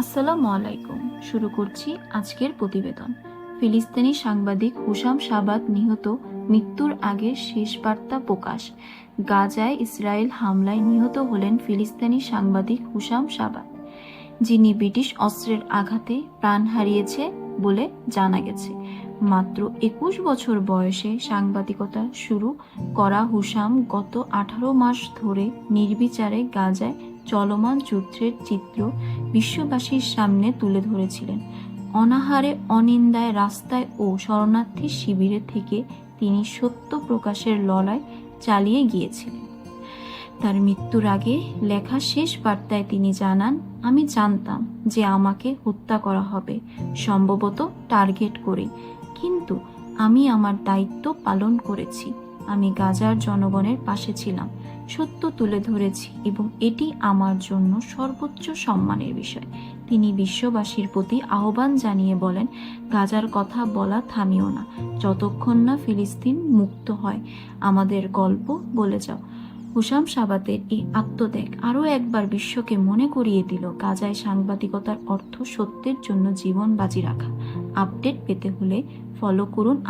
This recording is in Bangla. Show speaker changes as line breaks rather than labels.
আসসালামু আলাইকুম। শুরু করছি আজকের প্রতিবেদন। ফিলিস্তিনি সাংবাদিক হুসাম সাবাত নিহত, মৃত্যুর আগে শেষ বার্তা প্রকাশ। গাজায় ইসরায়েল হামলায় নিহত হলেন ফিলিস্তিনি সাংবাদিক হুসাম সাবাত যিনি ব্রিটিশ অস্ত্রের আঘাতে প্রাণ হারিয়েছে বলে জানা গেছে। মাত্র একুশ বছর বয়সে সাংবাদিকতা শুরু করা হুসাম গত আঠারো মাস ধরে নির্বিচারে গাজায় চলমান যুদ্ধের চিত্র বিশ্ববাসীর সামনে তুলে ধরেছিলেন। অনাহারে, অনিন্দায় রাস্তায় ও শরণার্থী শিবিরে থেকে তিনি সত্য প্রকাশের লড়াই চালিয়ে গিয়েছিলেন। তার মৃত্যুর আগে লেখা শেষ বার্তায় তিনি জানান, আমি জানতাম যে আমাকে হত্যা করা হবে, সম্ভবত টার্গেট করে। কিন্তু আমি আমার দায়িত্ব পালন করেছি। আমি গাজার জনগণের পাশে ছিলাম। সত্য তুলে ধরেছি এবং এটি আমার জন্য সর্বোচ্চ সম্মানের বিষয়। তিনি বিশ্ববাসীর প্রতি আহ্বান জানিয়ে বলেন, গাজার কথা বলা থামিও না। যতক্ষণ না ফিলিস্তিন মুক্ত হয়, আমাদের গল্প বলে যাও। হুসাম সাবাতের এই আত্মত্যাগ আরও একবার বিশ্বকে মনে করিয়ে দিল, গাজায় সাংবাদিকতার অর্থ সত্যের জন্য জীবন বাজি রাখা। আপডেট পেতে হলে ফলো করুন